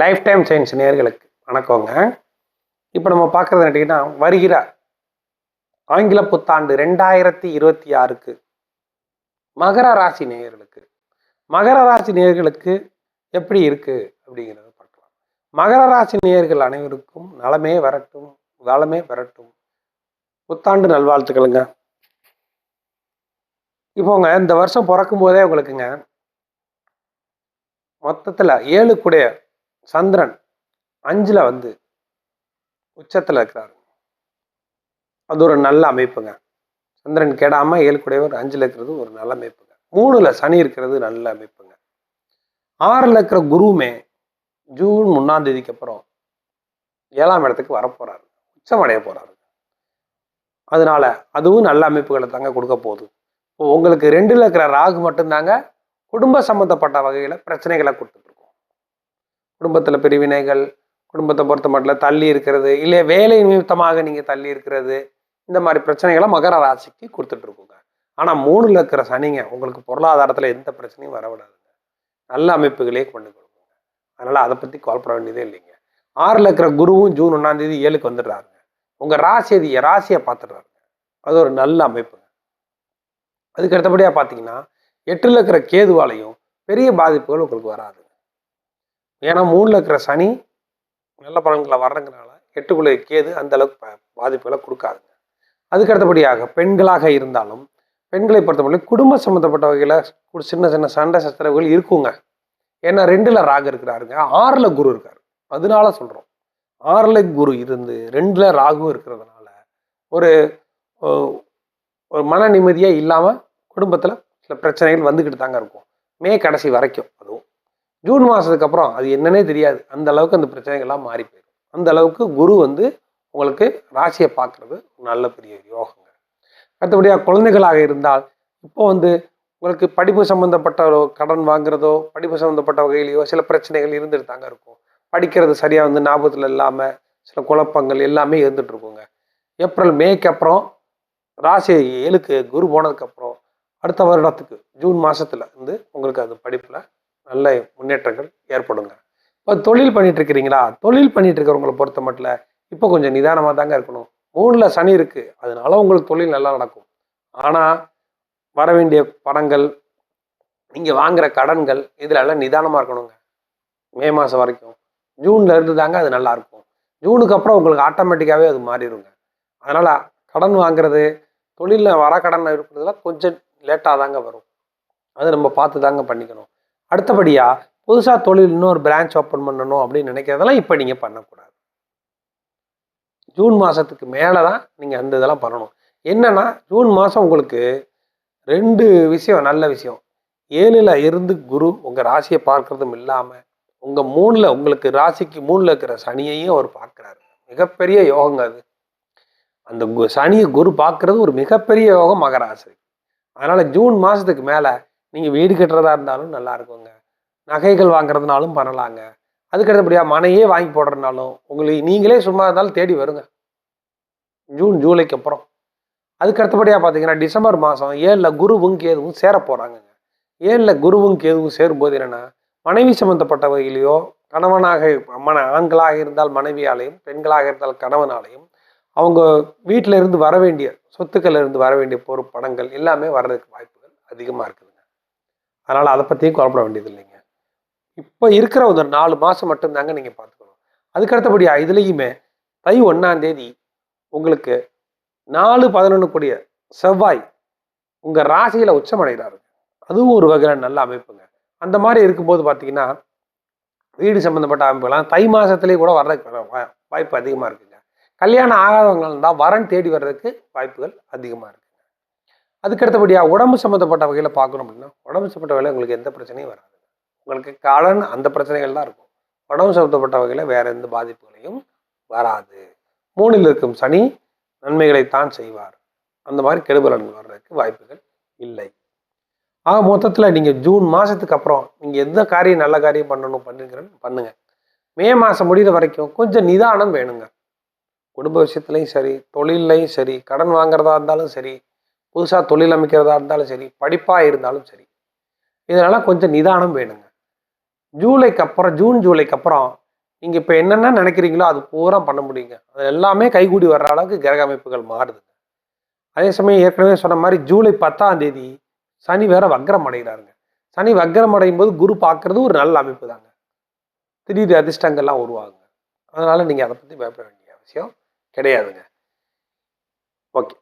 Life time science நேர்களுக்கு வணக்கங்க. இப்போ நம்ம பார்க்குறது கேட்டிங்கன்னா வருகிற ஆங்கில புத்தாண்டு ரெண்டாயிரத்தி இருபத்தி ஆறுக்கு மகர ராசி நேயர்களுக்கு. மகர ராசி நேயர்களுக்கு எப்படி இருக்குது அப்படிங்கிறத பார்க்கலாம். மகர ராசி நேயர்கள் அனைவருக்கும் நலமே வரட்டும் வளமே வரட்டும். புத்தாண்டு நல்வாழ்த்துக்களுங்க. இப்போங்க இந்த வருஷம் பிறக்கும் போதே உங்களுக்குங்க மொத்தத்தில் ஏழு கூடைய சந்திரன் அஞ்சுல வந்து உச்சத்தில் இருக்கிறார். அது ஒரு நல்ல அமைப்புங்க. சந்திரன் கெடாமல் ஏழு அஞ்சில் அஞ்சுல இருக்கிறது ஒரு நல்ல அமைப்புங்க. மூணுல சனி இருக்கிறது நல்ல அமைப்புங்க. ஆறுல இருக்கிற குருவுமே ஜூன் ஒன்றாம் தேதிக்கு அப்புறம் ஏழாம் இடத்துக்கு வரப்போறாரு. உச்சமடைய போகிறாரு அதனால அதுவும் நல்ல அமைப்புகளை தாங்க கொடுக்க போகுது. இப்போ உங்களுக்கு ரெண்டுல இருக்கிற ராகு மட்டும்தாங்க குடும்ப சம்மந்தப்பட்ட வகையில் பிரச்சனைகளை கொடுத்துட்டு குடும்பத்தில் பிரிவினைகள் குடும்பத்தை பொறுத்த மட்டும் தள்ளி இருக்கிறது இல்லை வேலை நிமித்தமாக நீங்கள் தள்ளி இருக்கிறது இந்த மாதிரி பிரச்சனைகளை மகர ராசிக்கு கொடுத்துட்ருக்குங்க ஆனால் மூணில் இருக்கிற சனிங்க உங்களுக்கு பொருளாதாரத்தில் எந்த பிரச்சனையும் வரவிடாதுங்க. நல்ல அமைப்புகளே கொண்டு கொடுக்குங்க. அதனால் அதை பற்றி கோல்பட வேண்டியதே இல்லைங்க. ஆறில் இருக்கிற குருவும் ஜூன் ஒன்றாந்தேதி ஏழுக்கு வந்துடுறாருங்க. உங்கள் ராசி அது ராசியை பார்த்துடுறாருங்க. அது ஒரு நல்ல அமைப்புங்க. அதுக்கு அடுத்தபடியாக பார்த்தீங்கன்னா எட்டில் இருக்கிற கேதுவாலையும் பெரிய பாதிப்புகள் உங்களுக்கு வராது ஏன்னா மூணில் இருக்கிற சனி நல்ல பலன்களை வர்றதுனால எட்டுக்குள்ளே கேது அந்த அளவுக்கு பாதிப்புகளை கொடுக்காதுங்க. அதுக்கு அடுத்தபடியாக பெண்களாக இருந்தாலும் பெண்களை பொறுத்தவரை குடும்ப சம்மந்தப்பட்ட வகையில் சின்ன சின்ன சண்டை சச்சரவுகள் இருக்குங்க. ஏன்னா ரெண்டில் ராகு இருக்கிறாருங்க. ஆறில் குரு இருக்கார். அதனால சொல்கிறோம் ஆறில் குரு இருந்து ரெண்டில் ராகு இருக்கிறதுனால ஒரு ஒரு மன நிம்மதியாக இல்லாமல் குடும்பத்தில் சில பிரச்சனைகள் வந்துக்கிட்டு தாங்க இருக்கும். மே கடைசி வரைக்கும் அதுவும். ஜூன் மாதத்துக்கு அப்புறம் அது என்னன்னே தெரியாது. அந்த அளவுக்கு அந்த பிரச்சனைகள்லாம் மாறி போயிடும். அந்த அளவுக்கு குரு வந்து உங்களுக்கு ராசியை பார்க்கறது நல்ல பெரிய யோகங்க. அடுத்தபடியாக குழந்தைகளாக இருந்தால் இப்போ வந்து உங்களுக்கு படிப்பு சம்மந்தப்பட்ட கடன் வாங்குறதோ படிப்பு சம்மந்தப்பட்ட வகையிலையோ சில பிரச்சனைகள் இருந்துட்டு தாங்க இருக்கும். படிக்கிறது சரியாக வந்து ஞாபகத்தில் இல்லாமல் சில குழப்பங்கள் எல்லாமே இருந்துட்டு இருக்குங்க. ஏப்ரல் மேக்கு அப்புறம் ராசி ஏழுக்கு குரு போனதுக்கப்புறம் அடுத்த வருடத்துக்கு ஜூன் மாதத்தில் வந்து உங்களுக்கு அது படிப்பில் நல்ல முன்னேற்றங்கள் ஏற்படுங்க. இப்போ தொழில் பண்ணிட்டு இருக்கிறீங்களா தொழில் பண்ணிட்டு இருக்கிறவங்களை பொறுத்த மட்டும் இப்போ கொஞ்சம் நிதானமாக தாங்க இருக்கணும். மூணில் சனி இருக்கு. அதனால உங்களுக்கு தொழில் நல்லா நடக்கும். ஆனால் வர வேண்டிய பணங்கள் நீங்கள் வாங்குற கடன்கள் இதில் எல்லாம் நிதானமாக இருக்கணுங்க. மே மாதம் வரைக்கும். ஜூன்ல இருந்து தாங்க அது நல்லா இருக்கும். ஜூனுக்கு அப்புறம் உங்களுக்கு ஆட்டோமேட்டிக்காவே அது மாறிடுங்க. அதனால கடன் வாங்குறது தொழிலில் வர கடன் இருக்கிறதுலாம் கொஞ்சம் லேட்டாக தாங்க வரும். அது நம்ம பார்த்து தாங்க பண்ணிக்கணும். அடுத்தபடியாக புதுசாக தொழில் இன்னொரு பிரான்ச் ஓப்பன் பண்ணணும் அப்படின்னு நினைக்கிறதெல்லாம் இப்போ நீங்கள் பண்ணக்கூடாது. ஜூன் மாதத்துக்கு மேலே தான் நீங்கள் அந்த இதெல்லாம் பண்ணணும். என்னென்னா ஜூன் மாதம் உங்களுக்கு ரெண்டு விஷயம் நல்ல விஷயம். ஏழில் இருந்து குரு உங்கள் ராசியை பார்க்கறதும் இல்லாமல் உங்கள் மூணில் உங்களுக்கு ராசிக்கு மூணில் இருக்கிற சனியையும் அவர் பார்க்குறாரு. மிகப்பெரிய யோகங்க அது. அந்த கு- சனியை குரு பார்க்குறது ஒரு மிகப்பெரிய யோகம் மகராசி. அதனால் ஜூன் மாதத்துக்கு மேலே நீங்கள் வீடு கட்டுறதா இருந்தாலும் நல்லா இருக்குங்க. நகைகள் வாங்குறதுனாலும் பண்ணலாங்க. அதுக்கடுத்தபடியாக மனையே வாங்கி போடுறதுனாலும் உங்களுக்கு நீங்களே சும்மா இருந்தாலும் தேடி வருங்க. ஜூன் ஜூலைக்கு அப்புறம். அதுக்கடுத்தபடியாக பார்த்தீங்கன்னா டிசம்பர் மாதம் ஏழில் குருவும் கேதுவும் சேர போகிறாங்க ஏழில் குருவும் கேதுவும் சேரும்போது என்னென்னா மனைவி சம்மந்தப்பட்ட வகையிலையோ கணவனாக மன ஆண்களாக இருந்தால் மனைவியாலையும் பெண்களாக இருந்தால் கணவனாலையும் அவங்க வீட்டில இருந்து வர வேண்டிய சொத்துக்கள்ல இருந்து வர வேண்டிய பொறு பணங்கள் எல்லாமே வர்றதுக்கு வாய்ப்புகள் அதிகமாக இருக்குது. அதனால் அதை பற்றியும் குழப்பட வேண்டியது இல்லைங்க இப்போ இருக்கிற ஒரு நாலு மாதம் மட்டும்தாங்க நீங்கள் பார்த்துக்கணும் அதுக்கு இதுலேயுமே தை ஒன்றாந்தேதி உங்களுக்கு நாலு பதினொன்று கூடிய செவ்வாய் உங்கள் ராசியில் உச்சமடைகிறாரு. அதுவும் ஒரு வகையில் நல்ல அமைப்புங்க. அந்த மாதிரி இருக்கும்போது பார்த்தீங்கன்னா வீடு சம்மந்தப்பட்ட அமைப்புகள்லாம் தை மாதத்துலேயே கூட வர்றதுக்கு வா- வாய்ப்பு அதிகமாக இருக்குங்க. கல்யாணம் ஆகாதவங்க இருந்தால் வரன் தேடி வர்றதுக்கு வாய்ப்புகள் அதிகமாக இருக்குது அதுக்கடுத்தபடியாக உடம்பு சம்மந்தப்பட்ட வகையில் பார்க்கணும் அப்படின்னா உடம்பு சம்மந்தப்பட்ட வகையில் உங்களுக்கு எந்த பிரச்சனையும் வராது. உங்களுக்கு கடன் அந்த பிரச்சனைகள் தான் இருக்கும். உடம்பு சம்மந்தப்பட்ட வகையில் வேறு எந்த பாதிப்புகளையும் வராது. மூணில் இருக்கும் சனி நன்மைகளைத்தான் செய்வார். அந்த மாதிரி கெடுபலன்கள் வர்றதுக்கு வாய்ப்புகள் இல்லை. ஆக மொத்தத்தில் நீங்கள் ஜூன் மாதத்துக்கு அப்புறம் நீங்கள் எந்த காரியம் நல்ல காரியம் பண்ணணும் பண்ணுங்கிறன்னு பண்ணுங்கள் மே மாதம் முடிகிற வரைக்கும் கொஞ்சம் நிதானம் வேணுங்க. குடும்ப விஷயத்துலையும் சரி தொழில்லையும் சரி கடன் வாங்குறதா இருந்தாலும் சரி புதுசாக தொழில் அமைக்கிறதா இருந்தாலும் சரி படிப்பாக இருந்தாலும் சரி இதனால் கொஞ்சம் நிதானம் வேணுங்க. ஜூலைக்கு அப்புறம் ஜூன் ஜூலைக்கு அப்புறம் நீங்கள் இப்போ என்னென்ன நினைக்கிறீங்களோ அது பூரா பண்ண முடியுங்க. அது எல்லாமே கைகூடி வர்ற அளவுக்கு கிரக அமைப்புகள் மாறுதுங்க அதே சமயம் ஏற்கனவே சொன்ன மாதிரி ஜூலை பத்தாம் தேதி சனி வேற வக்ரம் அடைகிறாருங்க. சனி வக்ரம் அடையும் போது குரு பார்க்கறது ஒரு நல்ல அமைப்பு தாங்க. திடீர் அதிர்ஷ்டங்கள்லாம் உருவாகுங்க. அதனால் நீங்கள் அதை பற்றி பயப்பட வேண்டிய அவசியம் கிடையாதுங்க. ஓகே.